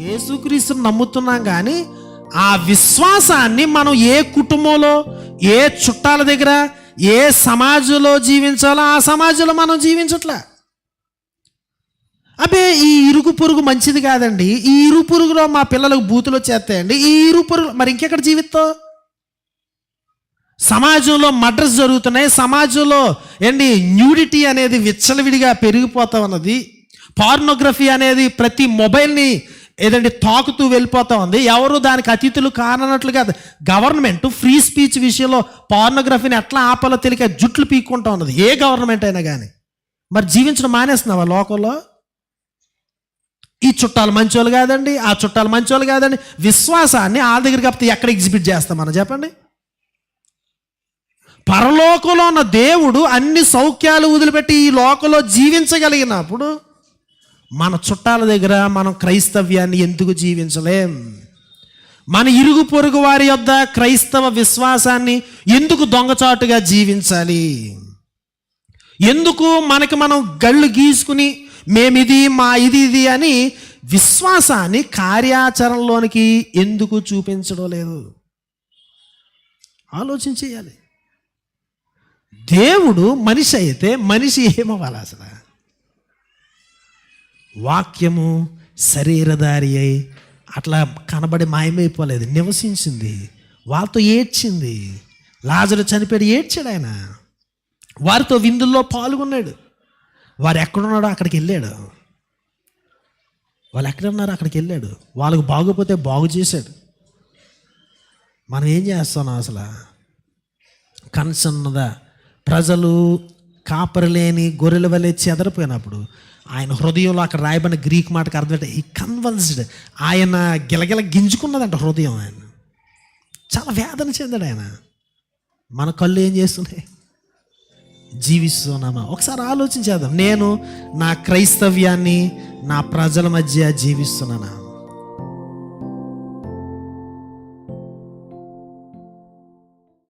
యేసుక్రీస్తుని నమ్ముతున్నాం కానీ ఆ విశ్వాసాన్ని మనం ఏ కుటుంబంలో ఏ చుట్టాల దగ్గర ఏ సమాజంలో జీవించాలో ఆ సమాజంలో మనం జీవించట్లే. అబ్బే ఈ ఇరుగు పురుగు మంచిది కాదండి. ఈ ఇరు పురుగులో మా పిల్లలకు బూతులు వచ్చేస్తాయండి. ఈ ఇరు పురుగు మరి ఇంకెక్కడ జీవిస్తావు సమాజంలో మర్డర్స్ జరుగుతున్నాయి. సమాజంలో ఏంటి న్యూడిటీ అనేది విచ్చలవిడిగా పెరిగిపోతా ఉన్నది. పార్నోగ్రఫీ అనేది ప్రతి మొబైల్ని ఏదంటే తాకుతూ వెళ్ళిపోతా ఉంది. ఎవరు దానికి అతిథులు కానన్నట్లుగా గవర్నమెంట్ ఫ్రీ స్పీచ్ విషయంలో పార్నోగ్రఫీని ఎట్లా ఆపాలో తెలియక జుట్లు పీక్కుంటా ఉన్నది. ఏ గవర్నమెంట్ అయినా కానీ మరి జీవించడం మానేస్తున్నావా లోకంలో? ఈ చుట్టాలు మంచోళ్ళు కాదండి ఆ చుట్టాలు మంచోళ్ళు కాదండి. విశ్వాసాన్ని ఆ దగ్గర కాకపోతే ఎక్కడ ఎగ్జిబిట్ చేస్తాం మనం? చెప్పండి. పరలోకంలో ఉన్న దేవుడు అన్ని సౌఖ్యాలు వదిలిపెట్టి ఈ లోకంలో జీవించగలిగినప్పుడు మన చుట్టాల దగ్గర మనం క్రైస్తవ్యాన్ని ఎందుకు జీవించలేం? మన ఇరుగు పొరుగు వారి యొద్ద క్రైస్తవ విశ్వాసాన్ని ఎందుకు దొంగచాటుగా జీవించాలి? ఎందుకు మనకి మనం గళ్ళు గీసుకుని మేమిది మా ఇది ఇది అని విశ్వాసాన్ని కార్యాచరణలోనికి ఎందుకు చూపించడం లేదు? ఆలోచన చేయాలి. దేవుడు మనిషి అయితే మనిషి ఏమవ్వాలి అసలు? వాక్యము శరీరధారి అయి అట్లా కనబడి మాయమైపోలేదు. నివసించింది. వాళ్ళతో ఏడ్చింది. లాజరు చనిపోయాడు ఏడ్చాడు ఆయన. వారితో విందుల్లో పాల్గొన్నాడు. వారు ఎక్కడున్నాడో అక్కడికి వెళ్ళాడు. వాళ్ళు ఎక్కడున్నారో అక్కడికి వెళ్ళాడు. వాళ్ళకు బాగోపోతే బాగు చేశాడు. మనం ఏం చేస్తున్నాం అసలు? కన్సన్నదా ప్రజలు కాపరలేని గొర్రెల వలె చెదరిపోయినప్పుడు ఆయన హృదయంలో అక్కడ రాయబడిన గ్రీక్ మాటకు అర్థమంటే ఈ కన్వల్స్డ్ ఆయన గిలగిల గింజుకున్నదంట హృదయం ఆయన. చాలా వేదన చెందాడు ఆయన. మన కళ్ళు ఏం చేస్తున్నాయి? జీవిస్తున్నామా? ఒకసారి ఆలోచించేద్దాం. నేను నా క్రైస్తవ్యాన్ని నా ప్రజల మధ్య జీవిస్తున్నానా?